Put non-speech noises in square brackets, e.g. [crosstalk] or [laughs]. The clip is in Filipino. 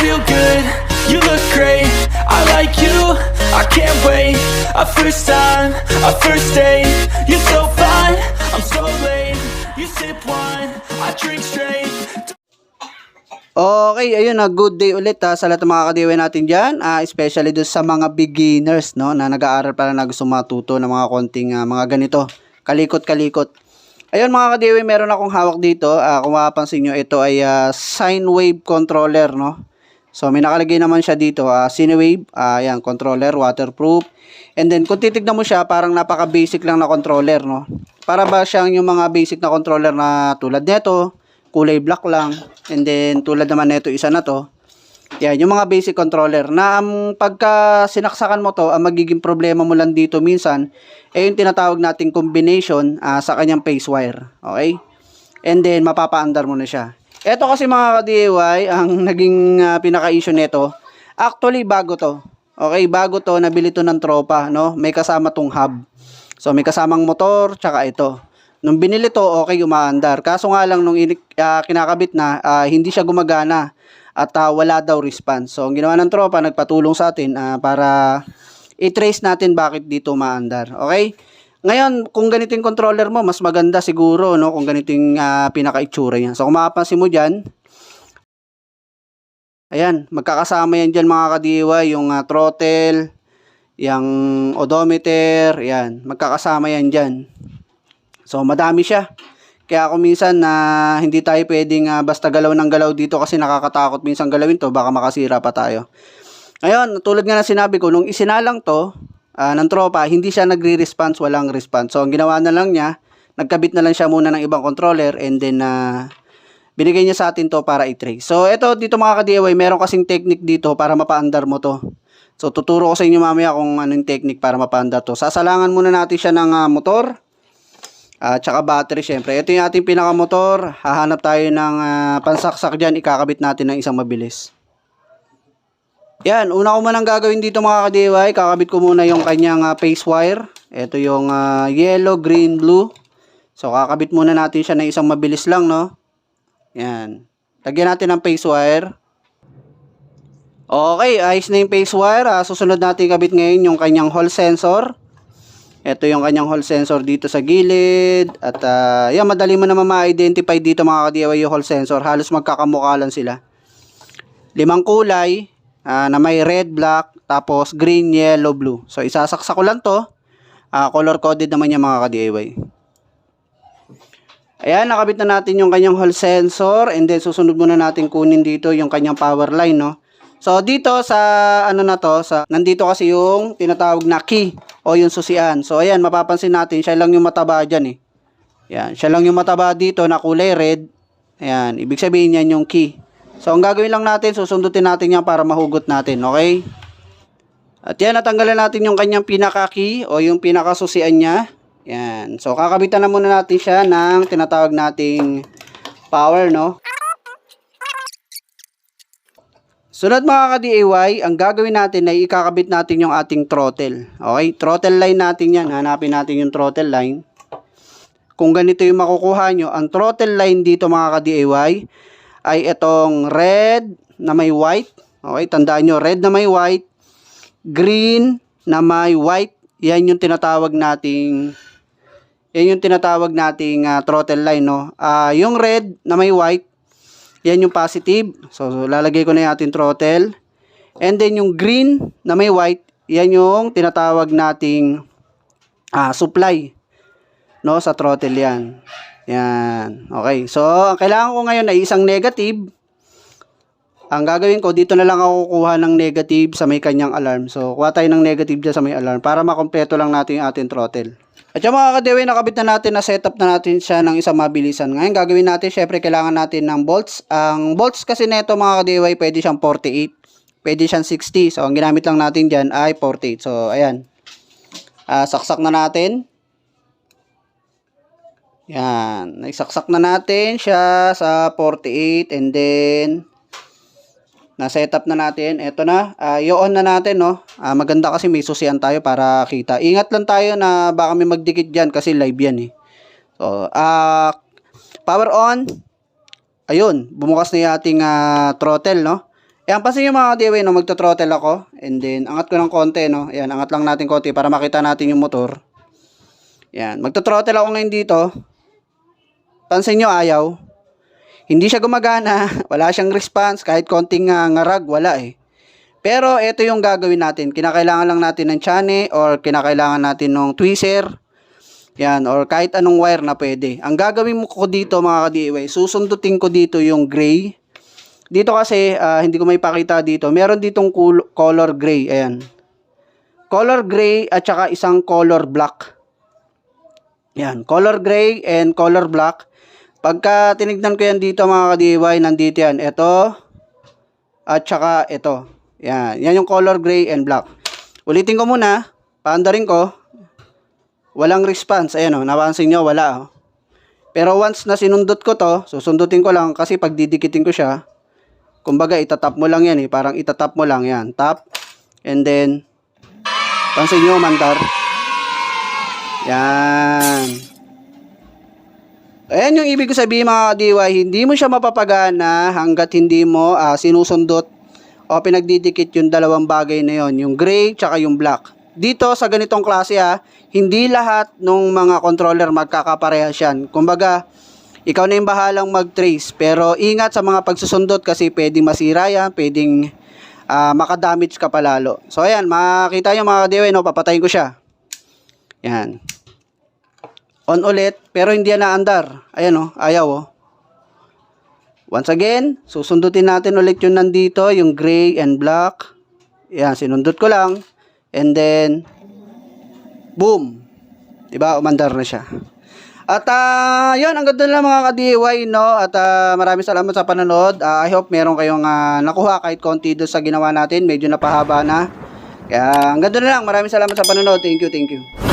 feel good, you look great. I like you, I can't wait. A first time, a first date. You're so fine, I'm so late. You sip wine, I drink straight. Okay, ayun na, good day ulit ha, sa lahat ng mga kadiwe natin dyan, ah, especially doon sa mga beginners, no, na nag-aaral pa lang na gusto matuto ng mga konting ah, mga ganito, kalikot-kalikot. Ayun mga kadiwe, meron akong hawak dito, ah, kung mapapansin nyo, ito ay ah, sine wave controller, no. So may nakalagay naman siya dito, ah, sine wave, ah, yan, controller, waterproof. And then kung titignan mo siya, parang napaka-basic lang na controller, no. Para ba siyang yung mga basic na controller na tulad nito, kulay black lang. And then, tulad naman nito isa na to. Yan, yung mga basic controller na ang pagka sinaksakan mo to, ang magiging problema mo lang dito minsan, eh yung tinatawag nating combination ah, sa kanyang phase wire. Okay? And then, mapapaandar mo na siya. Ito kasi mga ka-DIY, ang [laughs] naging ah, pinaka-issue nito, actually bago to. Okay, bago to, nabili to ng tropa, no? May kasama tong hub. So, may kasamang motor, tsaka ito. Nung binili to, okay, umaandar. Kaso nga lang, nung ah, kinakabit na, ah, hindi siya gumagana at ah, wala daw response. So, ang ginawa ng tropa, nagpatulong sa atin ah, para i-trace natin bakit dito umaandar. Okay? Ngayon, kung ganito yung controller mo, mas maganda siguro, no? Kung ganito yung ah, pinaka-itsura niya. So, kung mapapansin mo dyan, ayan, magkakasama yan dyan mga kadiwa, yung ah, throttle, yung odometer, yan, magkakasama yan dyan. So, madami siya. Kaya kung minsan na hindi tayo pwedeng ah, basta galaw ng galaw dito kasi nakakatakot minsan galawin to, baka makasira pa tayo. Ngayon, tulad nga na sinabi ko, nung isinalang to ah, ng tropa, hindi siya nagre-response, walang response. So, ang ginawa na lang niya, nagkabit na lang siya muna ng ibang controller and then ah, binigay niya sa atin to para i-trace. So, ito dito mga ka-DIY, meron kasing technique dito para mapaandar mo to. So, tuturo ko sa inyo mamaya kung anong technique para mapaandar to. Sasalangan muna natin siya ng ah, motor. At tsaka battery syempre. Ito yung ating pinakamotor. Hahanap tayo ng ah, pansaksak dyan. Ikakabit natin ng isang mabilis. Yan. Una ko manang gagawin dito mga ka-DIY. Kakabit ko muna yung kanyang ah, phase wire. Ito yung ah, yellow, green, blue. So kakabit muna natin siya ng isang mabilis lang no. Yan. Lagyan natin ng phase wire. Okay, ayos na yung phase wire. Ah, susunod natin kabit ngayon yung kanyang hall sensor. Ito yung kanyang hall sensor dito sa gilid. At uh, yan, madali mo naman ma-identify dito mga ka-DIY yung hall sensor. Halos magkakamukha lang sila. Limang kulay ah, na may red, black, tapos green, yellow, blue. So isasaksak ko lang to. Ah, color coded naman yung mga ka-DIY. Ayan, nakabit na natin yung kanyang hall sensor and then susunod muna natin kunin dito yung kanyang power line, no? So dito sa ano na to, sa nandito kasi yung tinatawag na key o yung susian. So ayan, mapapansin natin siya lang yung mataba diyan eh. Yan, siya lang yung mataba dito na kulay red. Ayan, ibig sabihin yan yung key. So ang gagawin lang natin, susundutin natin yan para mahugot natin, okay? At yan, natanggalan natin yung kanyang pinaka-key o yung pinaka-susian niya. Yan. So kakabitan na muna natin siya ng tinatawag nating power, no? Sunod mga ka-DIY, ang gagawin natin ay ikakabit natin yung ating throttle. Okay? Throttle line natin yan. Hanapin natin yung throttle line. Kung ganito yung makukuha nyo, ang throttle line dito mga ka-DIY ay itong red na may white. Okay? Tandaan nyo, red na may white, green na may white. Yan yung tinatawag nating yan yung tinatawag nating ah, throttle line, no? Ah, yung red na may white, yan yung positive. So, so, lalagay ko na yung throttle. And then yung green na may white, yan yung tinatawag nating ah, supply. No, sa throttle yan. Yan. Okay. So, ang kailangan ko ngayon ay isang negative. Ang gagawin ko, dito na lang ako kukuha ng negative sa may kanyang alarm. So, kuha tayo ng negative dyan sa may alarm para makompleto lang natin yung ating throttle. At yung mga kadewe, nakabit na natin na setup na natin siya ng isang mabilisan. Ngayon, gagawin natin, syempre, kailangan natin ng bolts. Ang bolts kasi neto mga kadewe, pwede siyang 48. Pwede siyang 60. So, ang ginamit lang natin dyan ay 48. So, ayan. Ah, saksak na natin. Yan. Naisaksak na natin siya sa 48 and then na-setup na natin. Ito na. Uh, i-on na natin, no? Ah, maganda kasi may susian tayo para kita. Ingat lang tayo na baka may magdikit dyan kasi live yan, eh. So, ah, power on. Ayun, bumukas na yung ating ah, throttle, no? Ayan, pansin nyo mga ka-DIY, no, magto-throttle ako. And then, angat ko ng konti, no. Ayan, angat lang natin konti para makita natin yung motor. Ayan, magto-throttle ako ngayon dito. Pansin nyo, ayaw. Hindi siya gumagana, [laughs] wala siyang response, kahit konting uh, ngarag, wala eh. Pero ito yung gagawin natin. Kinakailangan lang natin ng chane or kinakailangan natin ng tweezer. Yan, or kahit anong wire na pwede. Ang gagawin mo ko dito mga ka-DIY, susundutin ko dito yung gray. Dito kasi, ah, hindi ko may pakita dito. Meron ditong color gray. Ayan. Color gray at saka isang color black. Yan, color gray and color black. Pagka tinignan ko yan dito mga ka-DIY, nandito yan. Ito at saka ito. Yan, yan yung color gray and black. Ulitin ko muna, paandarin ko. Walang response. Ayan o, napansin nyo, wala o. Pero once na sinundot ko to, susundutin ko lang kasi pag didikitin ko siya, kumbaga itatap mo lang yan eh. Parang itatap mo lang yan. Tap. And then, pansin nyo, mandar. Yan. Ayan yung ibig ko sabihin mga DIY, hindi mo siya mapapagana hanggat hindi mo ah, sinusundot o pinagdidikit yung dalawang bagay na yon, yung gray tsaka yung black. Dito sa ganitong klase ha, hindi lahat ng mga controller magkakaparehas yan. Kumbaga, ikaw na yung bahalang mag-trace. Pero ingat sa mga pagsusundot kasi pwedeng masira yan, pwedeng ah, makadamage ka palalo. So ayan, makita nyo mga DIY, no, papatayin ko siya. Yan. On ulit, pero hindi yan naandar. Ayan o, ayaw o. Once again, susundutin natin ulit yung nandito, yung gray and black. Yan, sinundot ko lang. And then, boom. Diba, umandar na siya. At ah, yun, ang ganda lang mga ka-DIY, no? At ah, maraming salamat sa panonood. Ah, I hope meron kayong ah, nakuha kahit konti doon sa ginawa natin. Medyo napahaba na. Kaya, ang ganda lang. Maraming salamat sa panonood. Thank you, thank you.